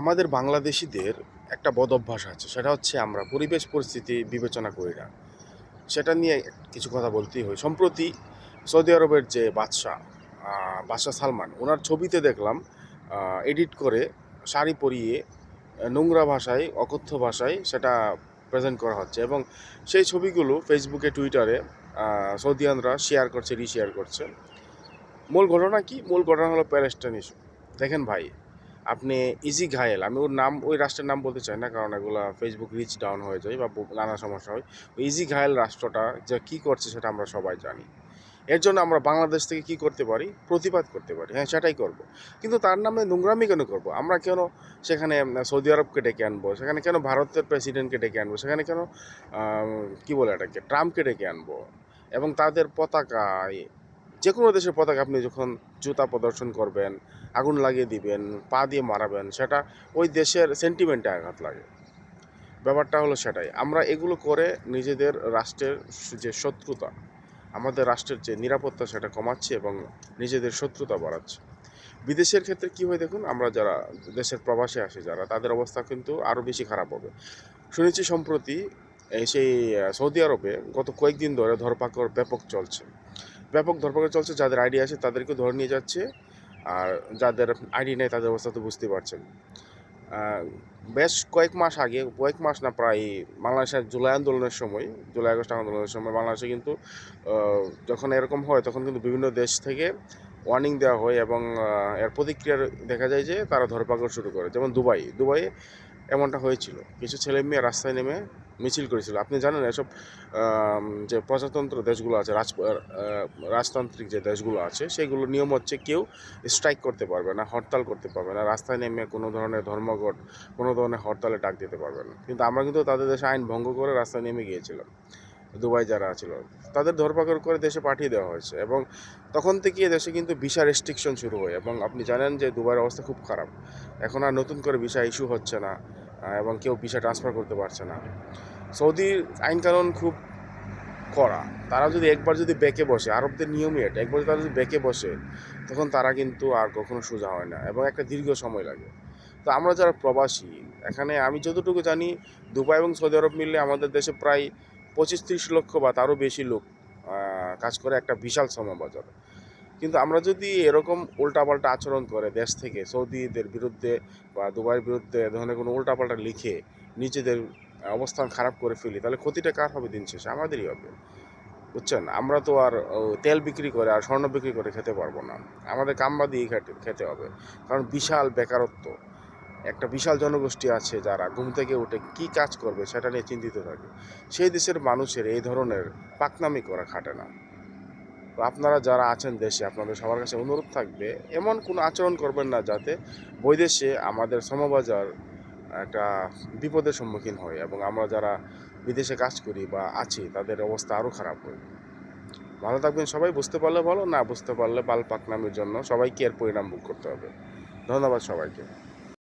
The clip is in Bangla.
আমাদের বাংলাদেশিদের একটা বদ অভ্যাস আছে, সেটা হচ্ছে আমরা পরিবেশ পরিস্থিতি বিবেচনা করি না। সেটা নিয়ে কিছু কথা বলতেই হয়। সম্প্রতি সৌদি আরবের যে বাদশাহ বাদশাহ সালমান ওনার ছবিতে দেখলাম এডিট করে শাড়ি পরিয়ে নোংরা ভাষায়, অকথ্য ভাষায় সেটা প্রেজেন্ট করা হচ্ছে এবং সেই ছবিগুলো ফেসবুকে, টুইটারে সৌদিয়ানরা শেয়ার করছে রিশেয়ার করছে। মূল ঘটনা কি? মূল ঘটনা হলো প্যালেস্টাইন ইস্যু দেখেন ভাই আপনি ইজি ঘায়েল আমি ওর নাম, ওই রাষ্ট্রের নাম বলতে চাই না, কারণ এগুলো ফেসবুক রিচ ডাউন হয়ে যায় বা নানা সমস্যা হয়। ওই ইজি ঘায়েল রাষ্ট্রটা যে কী করছে সেটা আমরা সবাই জানি। এর জন্য আমরা বাংলাদেশ থেকে কি করতে পারি? প্রতিবাদ করতে পারি। হ্যাঁ সেটাই করব। কিন্তু তার নামে নোংরামি কেন করব? আমরা কেন সেখানে সৌদি আরবকে ডেকে আনব? সেখানে কেন ভারতের প্রেসিডেন্টকে ডেকে আনব? সেখানে কেন কি বলে এটাকে? ট্রাম্পকে ডেকে আনব? এবং তাদের পতাকায় যে কোনো দেশের পতাকা আপনি যখন জুতা প্রদর্শন করবেন, আগুন লাগিয়ে দিবেন, পা দিয়ে মারাবেন, সেটা ওই দেশের সেন্টিমেন্টে আঘাত লাগে। ব্যাপারটা হলো সেটাই। আমরা এগুলো করে নিজেদের রাষ্ট্রের যে শত্রুতা, আমাদের রাষ্ট্রের যে নিরাপত্তা সেটা কমাচ্ছে এবং নিজেদের শত্রুতা বাড়াচ্ছে। বিদেশের ক্ষেত্রে কি হয় দেখুন, আমরা যারা দেশের প্রবাসে আসে যারা, তাদের অবস্থা কিন্তু আরও বেশি খারাপ হবে। শুনেছি সম্প্রতি সেই সৌদি আরবে গত কয়েকদিন ধরে ধরপাকড় ব্যাপক চলছে। ব্যাপক ধরপাকড় চলছে, যাদের আইডি আছে তাদেরকে ধরে নিয়ে যাচ্ছে, আর যাদের আইডি নেই তাদের অবস্থা তো বুঝতে পারছেন। বেশ কয়েক মাস আগে, কয়েক মাস না, প্রায় বাংলাদেশের জুলাই আন্দোলনের সময়, জুলাই আগস্ট আন্দোলনের সময় বাংলাদেশে কিন্তু যখন এরকম হয় তখন কিন্তু বিভিন্ন দেশ থেকে ওয়ার্নিং দেওয়া হয় এবং এর প্রতিক্রিয়া দেখা যায় যে তারা ধরপাকড় শুরু করে। যেমন দুবাই, দুবাইয়ে এমনটা হয়েছিল। কিছু ছেলে মেয়ে রাস্তায় নেমে মিছিল করেছিল। আপনি জানেন এসব যে প্রজাতন্ত্র দেশগুলো আছে, রাজ রাজতান্ত্রিক যে দেশগুলো আছে, সেগুলো নিয়ম হচ্ছে কেউ স্ট্রাইক করতে পারবে না, হরতাল করতে পারবে না, রাস্তায় নেমে কোনো ধরনের ধর্মঘট, কোনো ধরনের হরতালে ডাক দিতে পারবে না। কিন্তু আমরা কিন্তু তাদের দেশে আইন ভঙ্গ করে রাস্তায় নেমে গিয়েছিলাম, দুবাই যারা ছিল, তাদের ধরপাকড় করে দেশে পাঠিয়ে দেওয়া হয়েছে এবং তখন থেকে দেশে কিন্তু ভিসা রেস্ট্রিকশন শুরু হয় এবং আপনি জানেন যে দুবাইয়ের অবস্থা খুব খারাপ, এখন আর নতুন করে ভিসা ইস্যু হচ্ছে না। এবং কেউ ভিসা ট্রান্সফার করতে পারছে না। সৌদির আইনকানুন খুব কড়া। তারা যদি একবার যদি বেঁকে বসে, আরবদের নিয়মই এটা, একবার তারা যদি বেঁকে বসে, তখন তারা কিন্তু আর কখনো সোজা হয় না এবং একটা দীর্ঘ সময় লাগে। তো আমরা যারা প্রবাসী, এখানে আমি যতটুকু জানি, দুবাই এবং সৌদি আরব মিললে আমাদের দেশে প্রায় পঁচিশ ত্রিশ লক্ষ বা তারও বেশি লোক কাজ করে একটা বিশাল সমবাজার। কিন্তু আমরা যদি এরকম উল্টাপাল্টা আচরণ করে দেশ থেকে, সৌদিদের বিরুদ্ধে বা দুবাইয়ের বিরুদ্ধে ধরনের কোনো উল্টাপাল্টা লিখে নিজেদের অবস্থান খারাপ করে ফেলি, তাহলে ক্ষতিটা কার হবে দিন শেষে? আমাদেরই হবে। বুঝছেন? আমরা তো আর তেল বিক্রি করে আর স্বর্ণ বিক্রি করে খেতে পারব না। আমাদের কাম্বা দিয়ে খেতে হবে। কারণ বিশাল বেকারত্ব। একটা বিশাল জনগোষ্ঠী আছে যারা ঘুম থেকে উঠে কি কাজ করবে সেটা নিয়ে চিন্তিত থাকে। সেই দেশের মানুষের এই ধরনের পাকনামি করা খাটে না। তো আপনারা যারা আছেন দেশে, আপনাদের সবার কাছে অনুরোধ থাকবে, এমন কোনো আচরণ করবেন না যাতে বৈদেশে আমাদের সমবাজার একটা বিপদের সম্মুখীন হয় এবং আমরা যারা বিদেশে কাজ করি বা আছি, তাদের অবস্থা আরও খারাপ হয়। ভালো থাকবেন সবাই, বুঝতে পারলে ভালো, না বুঝতে পারলে বাল পাকনামির জন্য সবাইকে এর পরিণাম ভোগ করতে হবে। ধন্যবাদ সবাইকে।